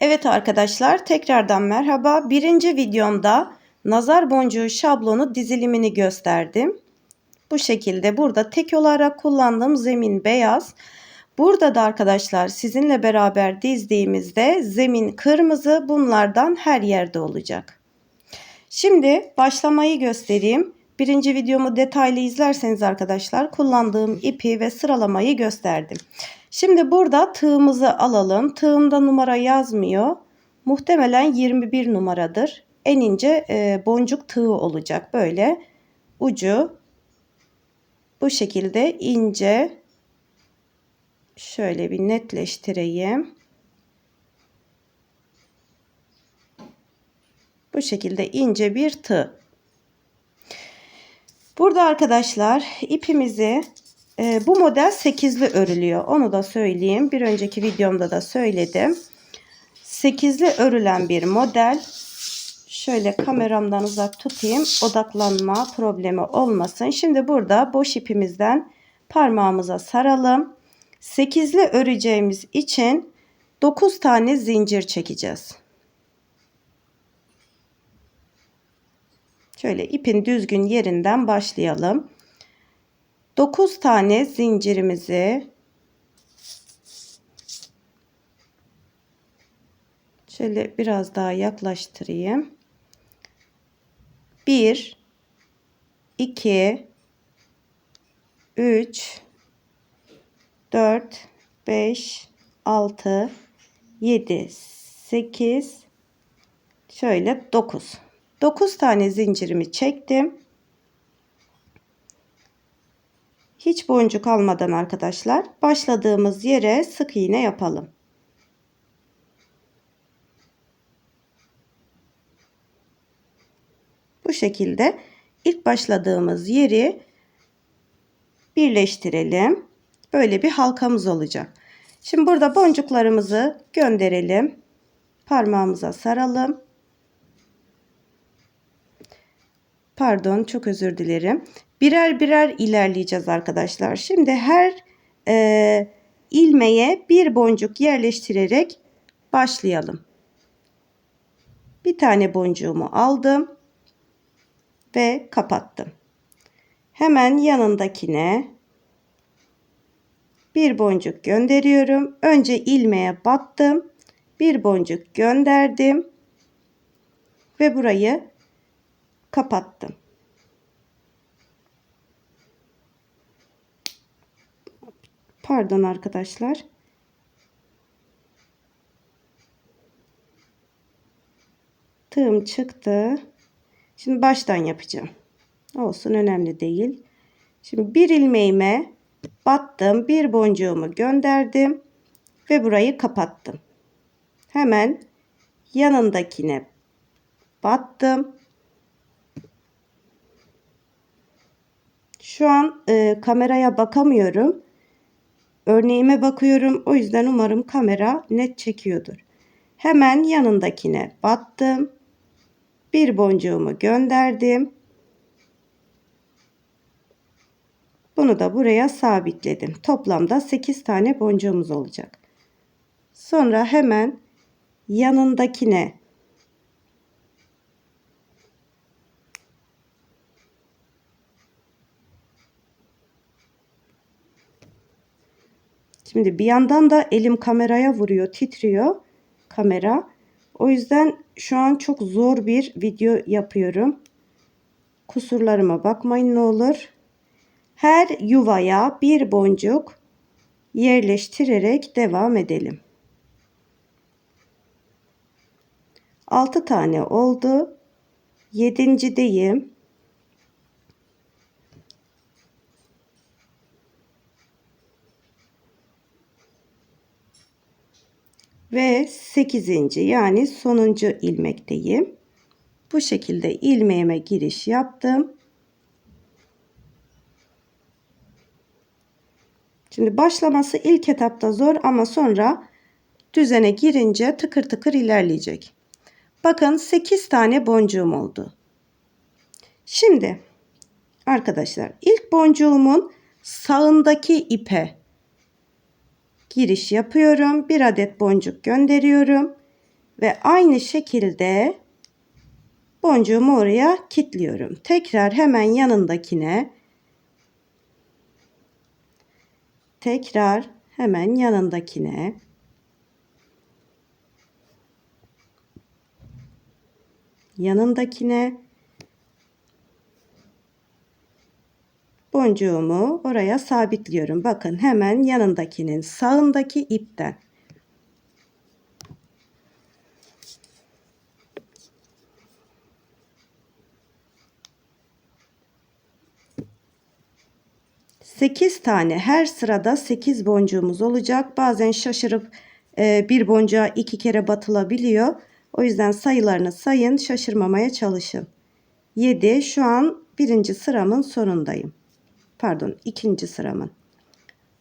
Evet arkadaşlar tekrardan merhaba. Birinci videomda nazar boncuğu şablonu dizilimini gösterdim. Bu şekilde burada tek olarak kullandığım zemin beyaz. Burada da arkadaşlar sizinle beraber dizdiğimizde zemin kırmızı bunlardan her yerde olacak. Şimdi başlamayı göstereyim. Birinci videomu detaylı izlerseniz arkadaşlar kullandığım ipi ve sıralamayı gösterdim. Şimdi burada tığımızı alalım. Tığımda numara yazmıyor. Muhtemelen 21 numaradır. En ince e, boncuk tığı olacak. Böyle ucu bu şekilde ince şöyle bir netleştireyim. Bu şekilde ince bir tığ. Burada arkadaşlar ipimizi e, bu model 8'li örülüyor. Onu da söyleyeyim. Bir önceki videomda da söyledim. 8'li örülen bir model. Şöyle kameramdan uzak tutayım. Odaklanma problemi olmasın. Şimdi burada boş ipimizden parmağımıza saralım. 8'li öreceğimiz için 9 tane zincir çekeceğiz. Şöyle ipin düzgün yerinden başlayalım. 9 tane zincirimizi şöyle biraz daha yaklaştırayım. 1 2 3 4 5 6 7 8 şöyle 9 9 tane zincirimi çektim. Hiç boncuk almadan arkadaşlar başladığımız yere sık iğne yapalım. Bu şekilde ilk başladığımız yeri birleştirelim. Böyle bir halkamız olacak. Şimdi burada boncuklarımızı gönderelim. Parmağımıza saralım. Pardon çok özür dilerim. Birer birer ilerleyeceğiz arkadaşlar. Şimdi her e, ilmeğe bir boncuk yerleştirerek başlayalım. Bir tane boncuğumu aldım ve kapattım. Hemen yanındakine bir boncuk gönderiyorum. Önce ilmeğe battım. Bir boncuk gönderdim ve burayı kapattım. Pardon arkadaşlar. Tığım çıktı. Şimdi baştan yapacağım. Olsun önemli değil. Şimdi bir ilmeğime battım. Bir boncuğumu gönderdim. Ve burayı kapattım. Hemen yanındakine battım. Şu an e, kameraya bakamıyorum. Örneğime bakıyorum. O yüzden umarım kamera net çekiyordur. Hemen yanındakine battım. Bir boncuğumu gönderdim. Bunu da buraya sabitledim. Toplamda 8 tane boncuğumuz olacak. Sonra hemen yanındakine Şimdi bir yandan da elim kameraya vuruyor, titriyor kamera. O yüzden şu an çok zor bir video yapıyorum. Kusurlarıma bakmayın ne olur. Her yuvaya bir boncuk yerleştirerek devam edelim. 6 tane oldu. Yedincideyim. Ve 8. yani sonuncu ilmekteyim. Bu şekilde ilmeğime giriş yaptım. Şimdi başlaması ilk etapta zor ama sonra düzene girince tıkır tıkır ilerleyecek. Bakın 8 tane boncuğum oldu. Şimdi arkadaşlar ilk boncuğumun sağındaki ipe giriş yapıyorum. Bir adet boncuk gönderiyorum. Ve aynı şekilde boncuğumu oraya kilitliyorum. Tekrar hemen yanındakine tekrar hemen yanındakine yanındakine boncuğumu oraya sabitliyorum. Bakın hemen yanındakinin sağındaki ipten. Sekiz tane her sırada sekiz boncuğumuz olacak. Bazen şaşırıp e, bir boncuğa iki kere batılabiliyor. O yüzden sayılarını sayın şaşırmamaya çalışın. 7 şu an birinci sıramın sonundayım pardon ikinci sıramın.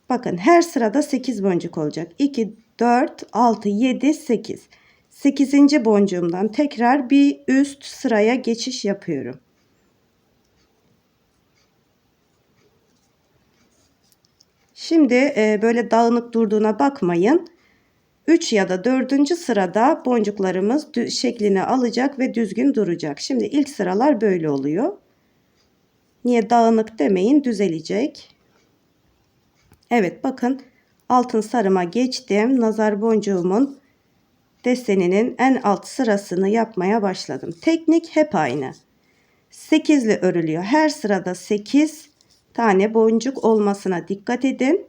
Bakın her sırada 8 boncuk olacak. 2, 4, 6, 7, 8. 8. boncuğumdan tekrar bir üst sıraya geçiş yapıyorum. Şimdi e, böyle dağınık durduğuna bakmayın. 3 ya da 4. sırada boncuklarımız şeklini alacak ve düzgün duracak. Şimdi ilk sıralar böyle oluyor. Niye dağınık demeyin düzelecek. Evet bakın altın sarıma geçtim. Nazar boncuğumun deseninin en alt sırasını yapmaya başladım. Teknik hep aynı. 8'li örülüyor. Her sırada 8 tane boncuk olmasına dikkat edin.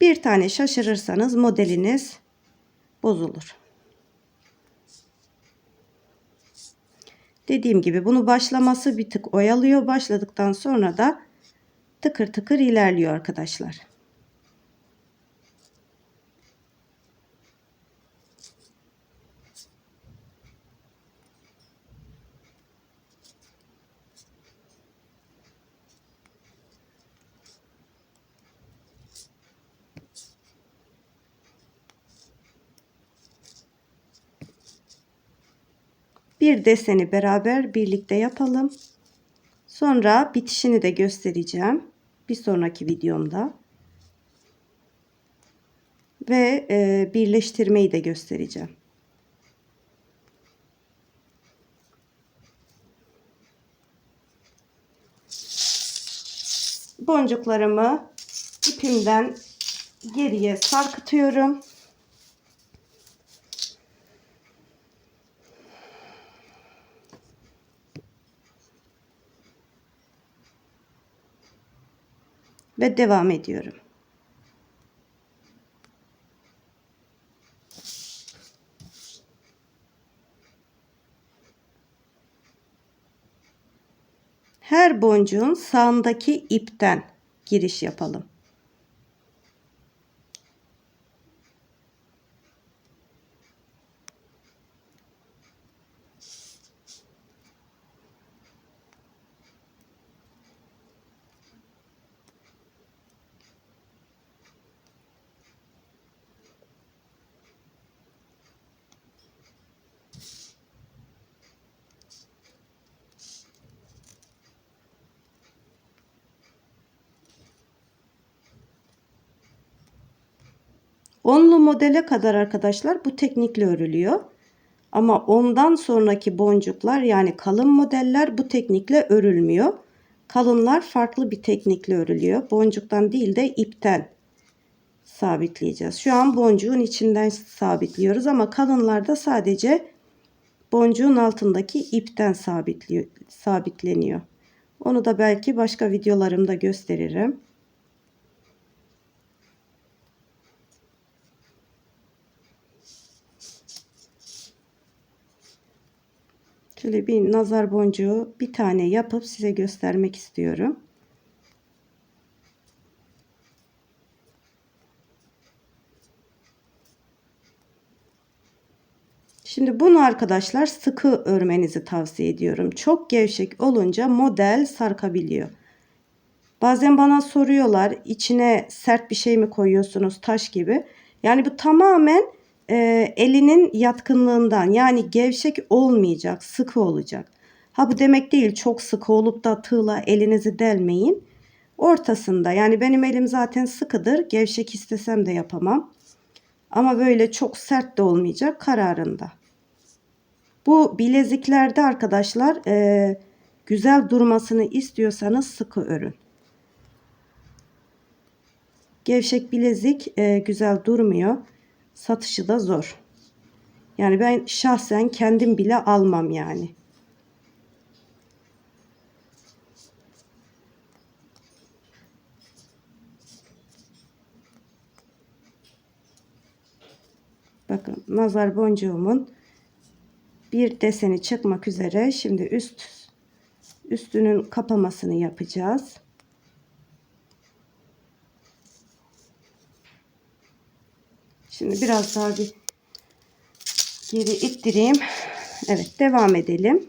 Bir tane şaşırırsanız modeliniz bozulur. Dediğim gibi bunu başlaması bir tık oyalıyor. Başladıktan sonra da tıkır tıkır ilerliyor arkadaşlar. Bir deseni beraber birlikte yapalım. Sonra bitişini de göstereceğim. Bir sonraki videomda. Ve e, birleştirmeyi de göstereceğim. Boncuklarımı ipimden geriye sarkıtıyorum. Ve devam ediyorum. Her boncuğun sağındaki ipten giriş yapalım. Onlu modele kadar arkadaşlar bu teknikle örülüyor. Ama ondan sonraki boncuklar yani kalın modeller bu teknikle örülmüyor. Kalınlar farklı bir teknikle örülüyor. Boncuktan değil de ipten sabitleyeceğiz. Şu an boncuğun içinden sabitliyoruz ama kalınlarda sadece boncuğun altındaki ipten sabitleniyor. Onu da belki başka videolarımda gösteririm. Şöyle bir nazar boncuğu bir tane yapıp size göstermek istiyorum. Şimdi bunu arkadaşlar sıkı örmenizi tavsiye ediyorum. Çok gevşek olunca model sarkabiliyor. Bazen bana soruyorlar içine sert bir şey mi koyuyorsunuz taş gibi. Yani bu tamamen e, elinin yatkınlığından yani gevşek olmayacak, sıkı olacak. Ha bu demek değil çok sıkı olup da tığla elinizi delmeyin. Ortasında yani benim elim zaten sıkıdır. Gevşek istesem de yapamam. Ama böyle çok sert de olmayacak kararında. Bu bileziklerde arkadaşlar e, güzel durmasını istiyorsanız sıkı örün. Gevşek bilezik e, güzel durmuyor. Satışı da zor. Yani ben şahsen kendim bile almam yani. Bakın nazar boncuğumun bir deseni çıkmak üzere. Şimdi üst üstünün kapamasını yapacağız. Şimdi biraz daha bir geri ittireyim. Evet devam edelim.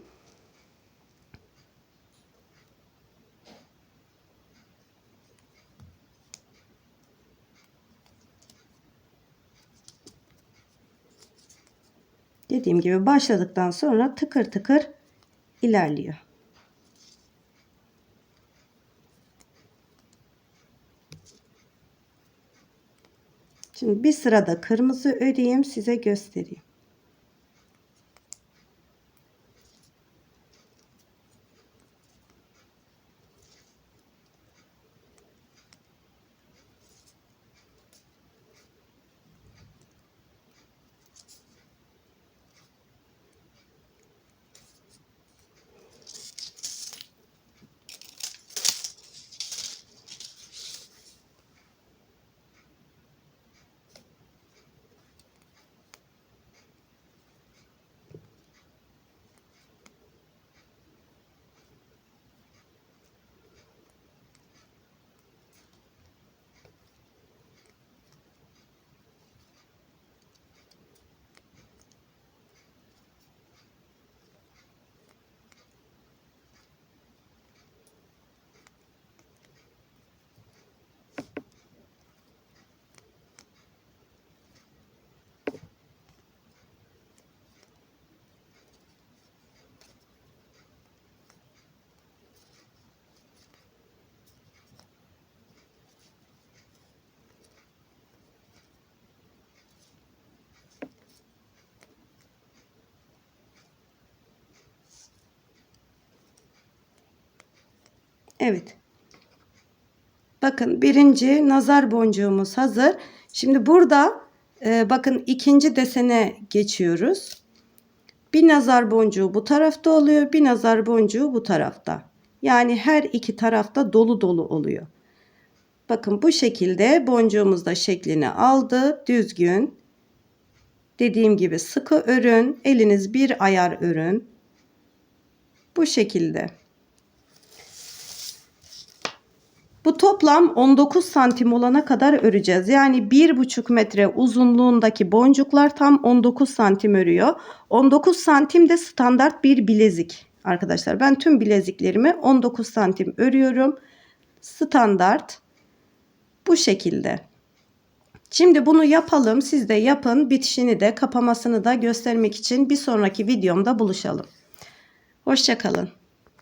Dediğim gibi başladıktan sonra tıkır tıkır ilerliyor. Şimdi bir sırada kırmızı öreyim size göstereyim. Evet. Bakın birinci nazar boncuğumuz hazır. Şimdi burada e, bakın ikinci desene geçiyoruz. Bir nazar boncuğu bu tarafta oluyor. Bir nazar boncuğu bu tarafta. Yani her iki tarafta dolu dolu oluyor. Bakın bu şekilde boncuğumuz da şeklini aldı. Düzgün. Dediğim gibi sıkı örün. Eliniz bir ayar örün. Bu şekilde. Bu toplam 19 santim olana kadar öreceğiz. Yani 1,5 metre uzunluğundaki boncuklar tam 19 santim örüyor. 19 santim de standart bir bilezik arkadaşlar. Ben tüm bileziklerimi 19 santim örüyorum. Standart bu şekilde. Şimdi bunu yapalım. Siz de yapın. Bitişini de kapamasını da göstermek için bir sonraki videomda buluşalım. Hoşçakalın.